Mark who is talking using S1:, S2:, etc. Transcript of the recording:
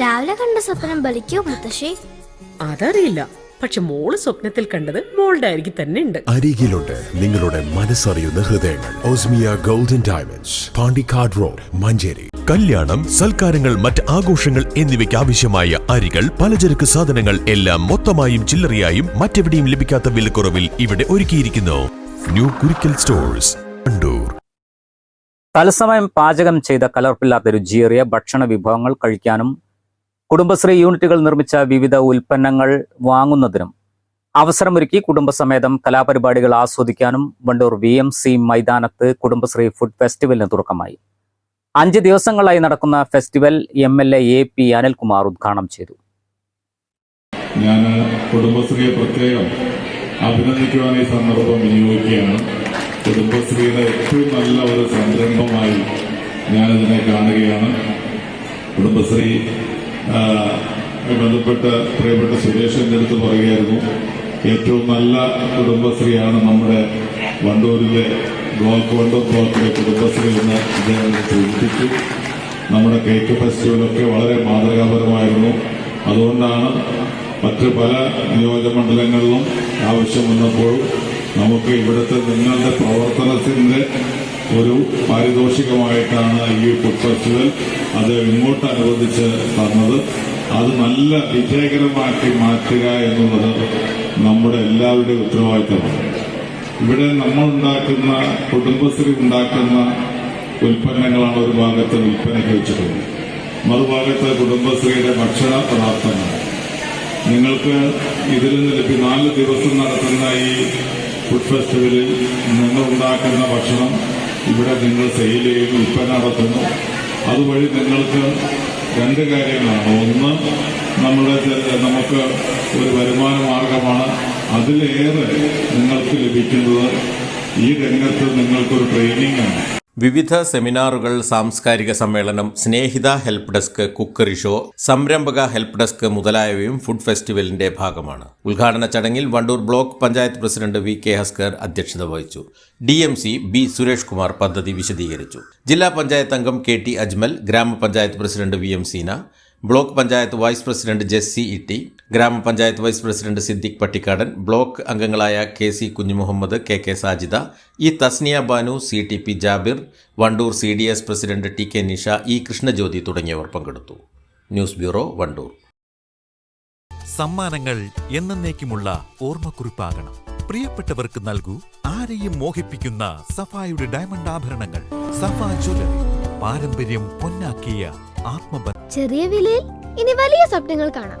S1: രാവിലെ കണ്ട സ്വപ്നം ബലിക്കോ മുത്തശ്ശി?
S2: അതറിയില്ല. പക്ഷെ മോൾ സ്വപ്നത്തിൽ കണ്ടത് മോളുടെ അരികിൽ തന്നെ ഉണ്ട്.
S3: അരികിലുണ്ട് നിങ്ങളുടെ മനസ്സറിയുന്ന ഹൃദയങ്ങൾ. Osmiya golden diamonds Pandikkad road Manjeri.
S4: കല്യാണം സൽക്കാരങ്ങൾ മറ്റ് ആഘോഷങ്ങൾ എന്നിവയ്ക്ക് ആവശ്യമായ അരികൾ പലചരക്ക് സാധനങ്ങൾ എല്ലാം മൊത്തമായും ചില്ലറയായും മറ്റെവിടെയും ലഭിക്കാത്ത വിലക്കുറവിൽ ഇവിടെ ഒരുക്കിയിരിക്കുന്നു. ന്യൂ കുരിക്കൽ സ്റ്റോഴ്സ് കണ്ടൂർ
S5: തത്സമയം പാചകം ചെയ്ത കലർപ്പില്ലാത്ത രുചിയേറിയ ഭക്ഷണ വിഭവങ്ങൾ കഴിക്കാനും കുടുംബശ്രീ യൂണിറ്റുകൾ നിർമ്മിച്ച വിവിധ ഉൽപ്പന്നങ്ങൾ വാങ്ങുന്നതിനും അവസരമൊരുക്കി കുടുംബസമേതം കലാപരിപാടികൾ ആസ്വദിക്കാനും വണ്ടൂർ വി എം സി മൈതാനത്ത് കുടുംബശ്രീ ഫുഡ് ഫെസ്റ്റിവലിന് തുടക്കമായി. അഞ്ച് ദിവസങ്ങളായി നടക്കുന്ന festival M L A P Anilkumar ഉദ്ഘാടനം ചെയ്തു.
S6: ഞാൻ കുടുംബശ്രീയെ പ്രത്യേകം അഭിനന്ദിക്കുവാൻ ഈ സന്ദർഭം വിനിയോഗിക്കുകയാണ്. കുടുംബശ്രീയുടെ ഏറ്റവും നല്ല ഒരു സംരംഭമായി ഞാനിതിനെ കാണുകയാണ്. കുടുംബശ്രീ ബന്ധപ്പെട്ട് പ്രിയപ്പെട്ട സുരേഷ് എന്റെ അടുത്ത് പറയുകയായിരുന്നു ഏറ്റവും നല്ല കുടുംബശ്രീയാണ് നമ്മുടെ വണ്ടൂരിലെ ബ്ലോക്ക് വണ്ടൂർ ബ്ലോക്കിലെ കുടുംബശ്രീ എന്ന് അദ്ദേഹം സൂചിപ്പിച്ചു. നമ്മുടെ കേക്ക് ഫെസ്റ്റിവലൊക്കെ വളരെ മാതൃകാപരമായിരുന്നു. അതുകൊണ്ടാണ് മറ്റ് പല നിയോജകമണ്ഡലങ്ങളിലും ആവശ്യം വന്നപ്പോൾ നമുക്ക് ഇവിടുത്തെ നിങ്ങളുടെ പ്രവർത്തനത്തിന്റെ ഒരു പാരിതോഷികമായിട്ടാണ് ഈ ഫുഡ് ഫെസ്റ്റിവൽ അത് ഇങ്ങോട്ട് അനുവദിച്ച് തന്നത്. അത് നല്ല വിജയകരമാക്കി മാറ്റുക എന്നുള്ളത് നമ്മുടെ എല്ലാവരുടെയും ഉത്തരവാദിത്തമാണ്. ഇവിടെ നമ്മൾ ഉണ്ടാക്കുന്ന കുടുംബശ്രീ ഉണ്ടാക്കുന്ന ഉൽപ്പന്നങ്ങളാണ് ഒരു ഭാഗത്ത് വിൽപ്പനയ്ക്ക് വെച്ചിട്ടുള്ളത്. മറുഭാഗത്ത് കുടുംബശ്രീയുടെ ഭക്ഷണ പദാർത്ഥങ്ങൾ നിങ്ങൾക്ക് ഇതിൽ നിന്ന് ലഭ്യ നാല് ദിവസം നടത്തുന്ന ഈ ഫുഡ് ഫെസ്റ്റിവലിൽ നിങ്ങൾ ഉണ്ടാക്കുന്ന ഭക്ഷണം ഇവിടെ നിങ്ങൾ സെയിൽ ചെയ്ത് വിൽപ്പന നടത്തുന്നു. അതുവഴി നിങ്ങൾക്ക് രണ്ട് കാര്യങ്ങളാണ്. ഒന്ന് നമ്മുടെ നമുക്ക് ഒരു വരുമാന മാർഗമാണ്. അതിലേറെ നിങ്ങൾക്ക് ലഭിക്കുന്നത് ഈ രംഗത്ത് നിങ്ങൾക്കൊരു ട്രെയിനിങ് ആണ്.
S7: വിവിധ സെമിനാറുകൾ സാംസ്കാരിക സമ്മേളനം Snehitha help desk cookery show സംരംഭക ഹെൽപ്പ് ഡെസ്ക് മുതലായവയും ഫുഡ് ഫെസ്റ്റിവലിന്റെ ഭാഗമാണ്. ഉദ്ഘാടന ചടങ്ങിൽ Wandoor block panchayat president V K Haskar അധ്യക്ഷത വഹിച്ചു. D M C B Suresh Kumar പദ്ധതി വിശദീകരിച്ചു. ജില്ലാ പഞ്ചായത്ത് അംഗം കെ ടി അജ്മൽ ഗ്രാമപഞ്ചായത്ത് president V M Seena block panchayat vice president Jessy Itty ഗ്രാമപഞ്ചായത്ത് vice president Siddique Pattikkadan block അംഗങ്ങളായ K C Kunjumuhammed K K Sajida E Thasniya Banu C T P Jabir Wandoor C D S president T K Nisha E Krishnajyothi തുടങ്ങിയവർ പങ്കെടുത്തു. News bureau Wandoor.
S4: സമ്മാനങ്ങൾ എന്നേക്കുമുള്ള ഓർമ്മക്കുറിപ്പാകണം. പ്രിയപ്പെട്ടവർക്ക് നൽകൂ ആരെയും മോഹിപ്പിക്കുന്ന സഫായുടെ diamond ആഭരണങ്ങൾ. സഫ jewellery പാരമ്പര്യം പൊന്നാക്കിയ ആത്മബന്ധം
S1: ചെറിയ വിലയിൽ ഇനി വലിയ സ്വപ്നങ്ങൾ കാണാം.